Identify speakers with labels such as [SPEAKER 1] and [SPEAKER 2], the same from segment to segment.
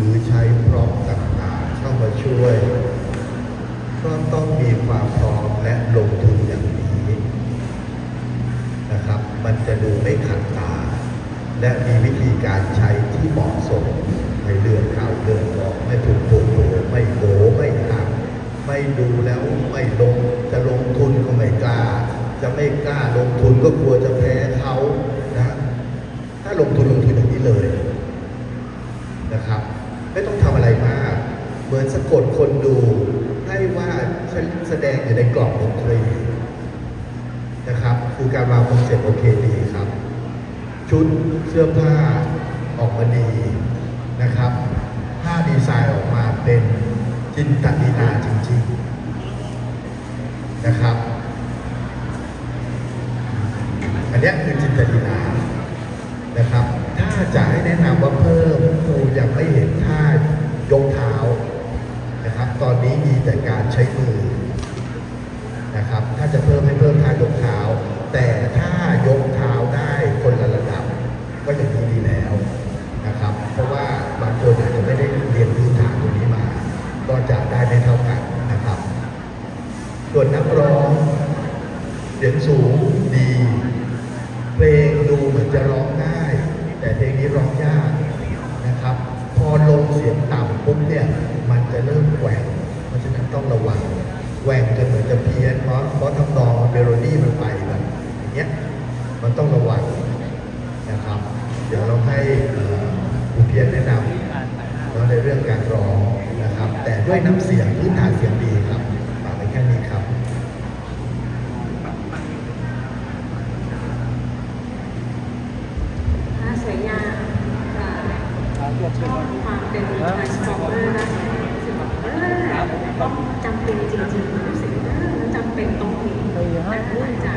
[SPEAKER 1] รือใช้พร้อมต่างๆเข้ามาช่วย ก็ต้องมีความพร้อมและลงทุนอย่างนี้นะครับ มันจะดูไม่ขัดตา และมีวิธีการใช้ที่เหมาะสมไม่เลือนข่าวเลือนออกไม่ถูกโผล่ไม่โผไม่หักไม่ดูแล้วไม่ลงจะลงทุนก็ไม่กล้า จะไม่กล้าลงทุนก็กลัวจะแพ้เขานะ ถ้าลงทุนลงทุนอย่างนี้เลยนะครับ ไม่ต้องทำอะไรมาก เหมือนสะกดคนดู ให้ว่าฉันแสดงอยู่ในกล่องดนตรีนะครับ คือการวางคอนเซ็ปต์โอเคดีครับ ชุดเสื้อผ้าออกมาดีนะครับผ้าดีไซน์ออกมาเป็นจินตดีนาจริง ๆนะครับ อันเนี้ยคือจินตดีนา นะครับ ถ้าจะให้แนะนำว่าเพิ่มครูยังไม่เห็นท่ายกเท้านะครับ ตอนนี้มี แต่การใช้มือนะครับ ถ้าจะเพิ่มให้เพิ่มท่ายกเท้า แต่ถ้ายกเท้าได้คนละระดับ ก็อย่างนี้ดีแล้วนะครับ เพราะว่าบางคนอาจจะไม่ได้เรียนพื้นฐานตรงนี้มา ก็จะได้ไม่เท่ากันนะครับ ส่วนนักร้องเสียงสูงดี เพลงดูเหมือนจะร้อง ในเรื่องการร้องนะครับ แต่ด้วยน้ำเสียงพื้นฐานเสียงดีครับฝากไว้แค่นี้ครับ
[SPEAKER 2] อ่าสวยงามค่ะชอบความเป็น transformer นะรู้สึกแบบเออต้องจำเป็นจริงๆรู้สึกเออมันจำเป็นตรงนี้นะหลังจาก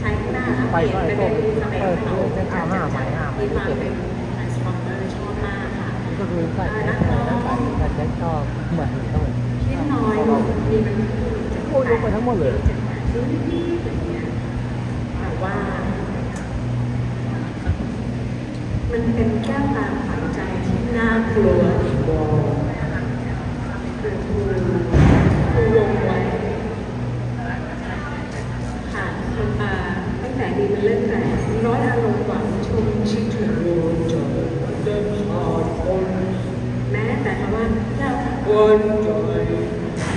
[SPEAKER 2] ใช้หน้าแล้วเปลี่ยนไปเป็นสเปคของเราจัดจัดมีความเป็น transformer ชอบมาก ค่ะ
[SPEAKER 3] ก็คือใส่ใส่ใส่ใส่ชอบเหมือนเหมือน
[SPEAKER 2] คิดน้อยลงมีมัน
[SPEAKER 3] พูดลงไปทั้งหมดเลย
[SPEAKER 2] ดูนี่ๆอย่างเงี้ยแต่ว่า มันเป็นแก้วตาฝังใจที่น่ากลัวคือครูครูวงไว้ผ่านคนมาตั้งแต่ดีมันเล่นแต่ร้อยอารมณ์หวังชมชิดถึงโวนจอยเดินผ่านคนแม้แต่คำ วนจอย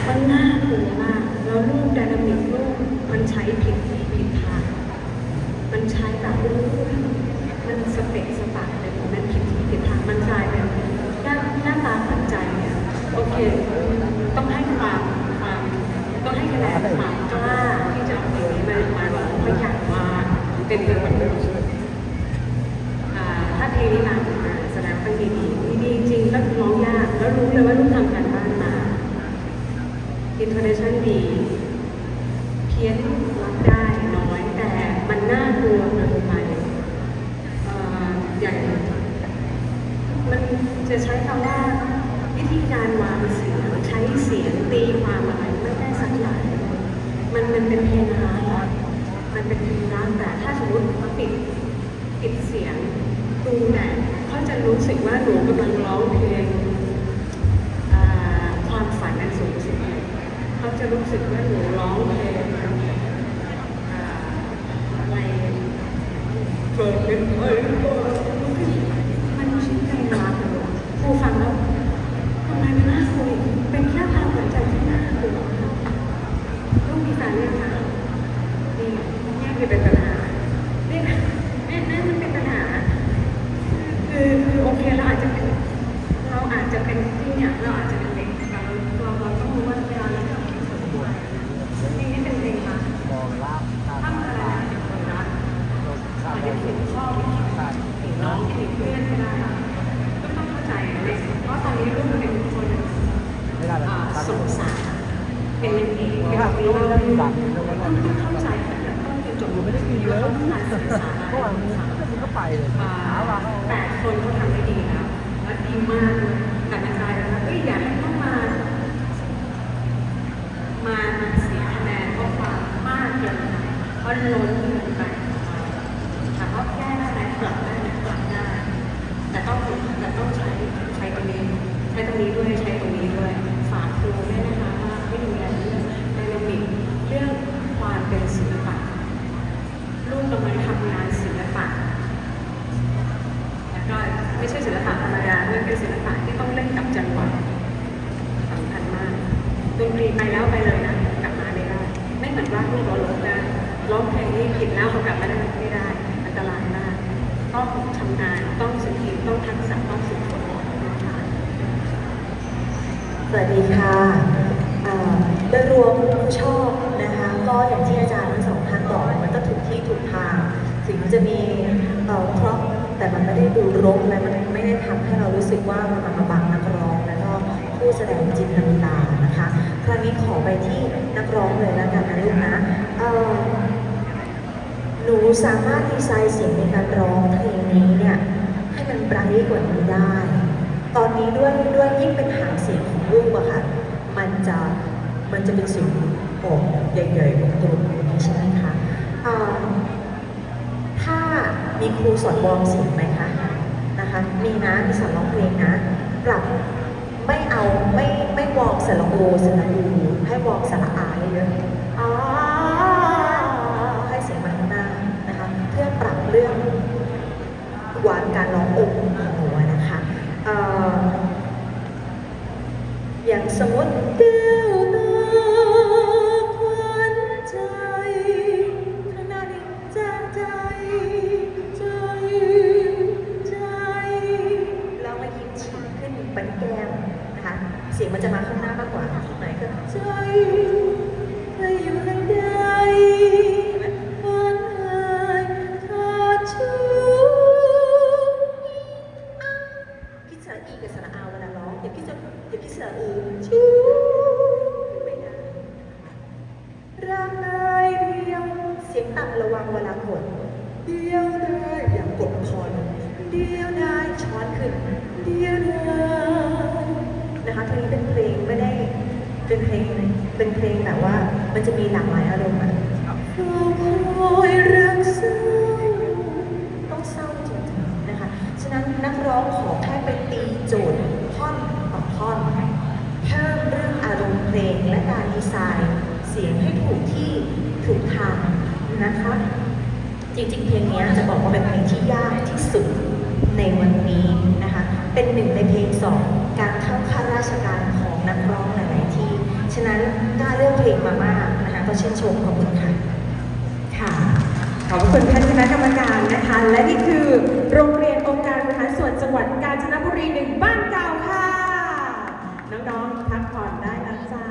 [SPEAKER 2] มันน่ากลัวมากแล้วรูปไดนามิกรูปมันใช้ผิดที่ผิดทางมันใช้แบบอู้มันสเปกสปะเลยมันผิดที่ผิดทางมันกลายเป็นหน้าหน้าตาฝันใจเนี่ยโอเค ต้องให้ความความต้องให้คะแนนความกล้าที่จะเอาเพลงนี้มามางเพราะอยากว่าเป็นเรื่องแบบนี้อ่าถ้าเพลงนี้มาอ่าแสดงว่าดีดีดีดีจริงแล้วร้องยาก แล้วรู้เลยว่าลูกทำการบ้านมา อินโทเนชันดีเพี้ยนรับได้น้อยแต่มันน่ากลัวเกินไปอย่างมันจะใช้คำว่าวิธีการวางเสียงใช้เสียงตีความอะไรไม่ได้สักอย่างมันมันเป็นเพลงรักอะมันเป็นเพลงรักแต่ถ้าสมมติว่าปิดปิดเสียงดูเนี่ยเขาจะรู้สึกว่าหนูกำลังร้องเพลงอ่าความฝันอันสูงสุด เขา จะรู้สึกว่าหนูร้องเพลงอ่าอะไรเกิดเป็นเอ้ยนไม่ใช่เพลงรักเลยครูฟังแล้วทำไมมันน่ากลัวอีกเป็นแค่ความหัวใจที่น่ากลัวลูกมีแฟนเรียกคะนี่นี่คือเป็นปัญหานี่นี่นั่นมันเป็นปัญหา คือคือโอเคเราอาจจะเป็นเราอาจจะเป็นที่เนี่ยเราอาจจะเป็นเด็กแต่เราเราเราต้องรู้ว่าเวลาเราทำเพลงสดเพลงนี้เป็นเพลงมา
[SPEAKER 3] มองลาบตา
[SPEAKER 2] ถ้าเมื่อไหรนะเป็นคนรักอาจจะเขียนชอบเขียนน้องเขียนเพื่อนก็ได้ก็ต้องเข้าใจเลยเพราะตอนนี้ลูกเป็นคน
[SPEAKER 3] ไม่ได้
[SPEAKER 2] อ่า
[SPEAKER 3] แล้ว
[SPEAKER 2] สงสารเป็นเล่นเองเป็นว่าต้องเข้าใจแต่ต้องจบไม่ได้ดีว่าเขาต้องการสื่อสารอะไร
[SPEAKER 3] เพราะว่ามันก็ไปเลย
[SPEAKER 2] อ่า
[SPEAKER 3] หาว่
[SPEAKER 2] คนเขาทำได้ดีแล้วและดีมากแต่มันกลายเป็นว่าเอ้ยากให้เขามามา มาเสียคะแนนเพราะความมากเกินไปเพราะล้นเกินไปถามว่าแก้ได้ไหมปรับได้ไหมปรับได้ แต่ต้องฝึกแต่ต้องใช้ใช้ตรงนี้ ธรรมดามันเป็นศิลปะที่ต้องเล่นกับจังหวะสำคัญมาก ดนตรีไปแล้วไปเลยนะกลับมาไม่ได้ไม่เหมือนว่าลูกเราร้องได้ร้องเพลงนี้ผิดแล้วเขากลับมาได้ไม่ได้ อันตรายมากต้องชำนาญต้องสกิลต้องทักษะต้องฝึกฝน
[SPEAKER 4] สวัสดีค่ะเอ่อโดยรวมชอบนะคะ ก็อย่างที่อาจารย์ทั้งสองท่านบอกมันก็ถูกที่ถูกทางถึงจะมีเอ่อเพราะแต่มันไม่ได้ดูรกและมันไม่ได้ทำให้เรารู้สึกว่ามันมาบังนักร้อง แล้วก็ผู้แสดงจิตวิญญาณนะคะ ครั้งนี้ขอ ไปที่นักร้องเลยแล้วกันนะลูกนะเออหนูสามารถดีไซน์เสียงในการร้องเพลงนี้เนี่ยให้มันไบรท์กว่านี้ได้ ตอนนี้ด้วยด้วยยิ่งเป็นหางเสียงของลูกอะค่ะ มันจะมันจะเป็นเสียงโอ่งใหญ่ๆของตัวนี้ใช่ไหมคะอ่าถ้ามีครูสอนวอร์มเสียงไหมคะนะคะมีนะมีสอนร้องเพลงนะปรับไม่เอาไม่ไม่วอร์มสระโอสระอูให้วอร์มส ร เดียวได้ช้อนขึ้นเดียวได้นะคะทีนี้เป็นเพลงไม่ได้เป็นเพลงเป็นเพลงแบบว่า มันจะมีหลากหลายอารมณ์อะคอยรักเศร้าต้องเศร้าจริงๆนะคะ ฉะนั้นนักร้องขอแค่ไปตีโจทย์ท่อนต่อท่อนเพิ่มเรื่องอารมณ์เพลงและการดีไซน์ เสียงให้ถูกที่ถูกทางนะคะ จริงๆ เพลงนี้จะบอกว่าเป็นเพลงที่ยากที่สุด ในวันนี้นะคะ เป็นหนึ่งในเพลงสองการเข้าข้าราชการของนักร้องหลายๆที่ ฉะนั้นกล้าเลือกเพลงมามากนะคะ ก็ชื่นชมขอบคุณค่ะ
[SPEAKER 5] ค่ะ ขอบคุณท่านคณะกรรมการนะคะ และนี่คือโรงเรียนองค์การบริหารส่วนจังหวัดกาญจนบุรีหนึ่งบ้านเก่าค่ะ น้องๆพักผ่อนได้นะจ๊ะ